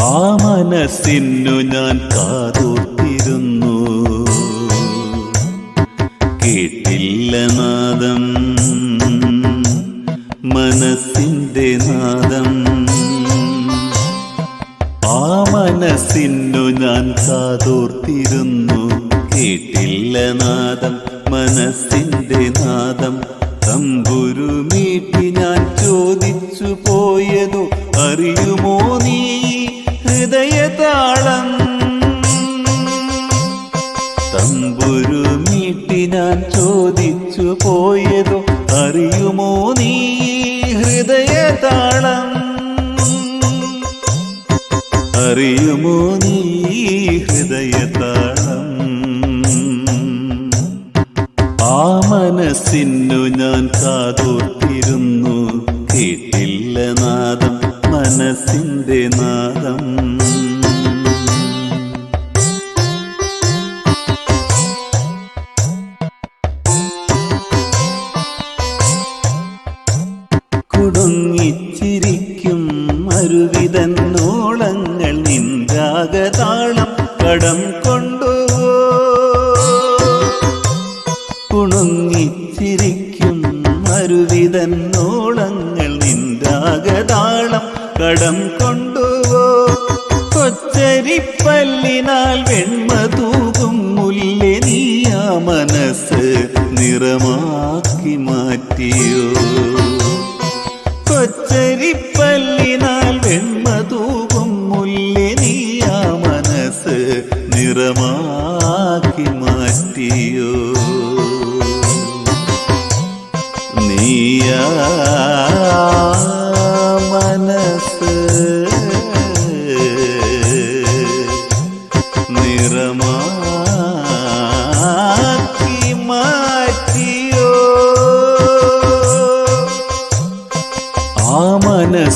മനസ്സിനു ഞാൻ കാതോർത്തിരുന്നു. കേട്ടില്ല നാദം മനസ്സിന്റെ നാദം. ആ മനസ്സിനു ഞാൻ കാതോർത്തിരുന്നു. കേട്ടില്ല നാദം മനസ്സിന്റെ നാദം. തമ്പുരു മീട്ടി ഞാൻ ചോദിച്ചു പോയതോ അറിയുമോ നീ? ഹൃദയതാളം. തമ്പുരു മീട്ടി ഞാൻ ചോദിച്ചു പോയതോ അറിയുമോ നീ ഹൃദയതാളം? അറിയുമോ നീ ഹൃദയതാളം? ആ മനസ്സിനു ഞാൻ കാതോർത്തിരുന്നു. മനസ്സിന്റെ നാദം. കുടുങ്ങിച്ചിരിക്കും അരുവിതന്നോളങ്ങൾ നിന്ദാകതാളം കടം കൊണ്ടു കുണുങ്ങിച്ചിരിക്കും അരുവിതന്നോളങ്ങൾ കടം കൊണ്ടുവോ? കൊച്ചരിപ്പല്ലിനാൽ വെണ്മ തൂകും മുല്ലേ നീയാ മനസ്സ് നിറമാക്കി മാറ്റിയോ? കൊച്ചരിപ്പല്ലിനാൽ വെണ്മ തൂകും മുല്ലേ നീയാ മനസ്സ് നിറമാക്കി മാറ്റിയോ? നീയാ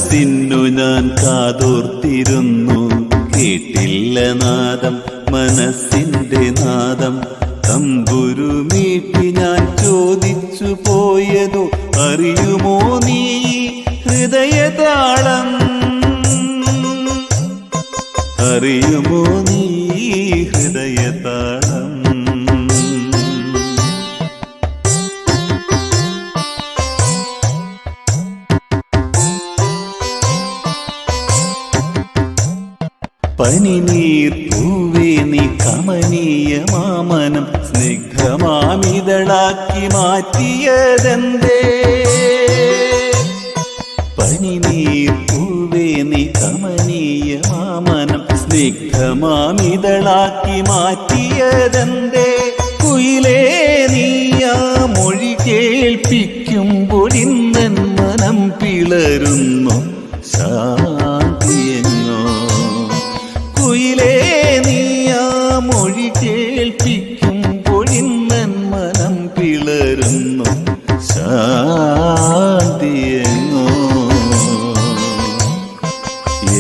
മനസ്സിനു ഞാൻ കാതോർത്തിരുന്നു. കേട്ടില്ല നാദം മനസ്സിന്റെ നാദം. തമ്പുരു മീട്ടി ഞാൻ ചോദിച്ചു പോയതു അറിയുമോ നീ? ഹൃദയതാളം അറിയുമോ നീ? ഹൃദയതാളം പനിനീർ പൂവേ നീ കമനീയ മാമനം സ്നിഗ്ധമാമിതളാക്കി മാറ്റിയതെന്തേ? പനിനീർ പൂവേ നീ കമനീയ മാമനം സ്നിഗ്ധമാമിതളാക്കി മാറ്റിയതെന്തേ? കുയിലേ നീയാ മൊഴി കേൾപ്പിക്കുമ്പോൾ ശാന്തിയെങ്ങോ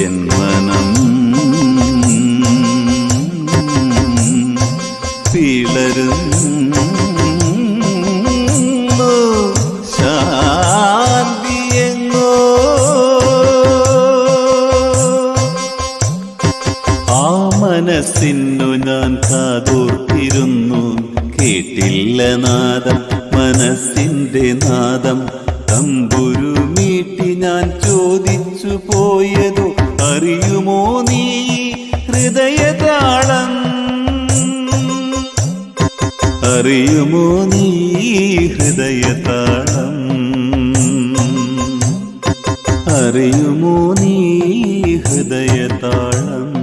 എൻ മനം പിളരുന്നു. ശാന്തിയെങ്ങോ ആ മനസ്സിനു ഞാൻ കാതോർത്തിരുന്നു. കേട്ടില്ല നാദം മനസ്സിന്റെ നാദം തമ്പുരു മീട്ടി ഞാൻ ചോദിച്ചു പോയതു അറിയുമോ നീ? ഹൃദയതാളം. അറിയുമോ നീ ഹൃദയതാളം? അറിയുമോ നീ ഹൃദയതാളം?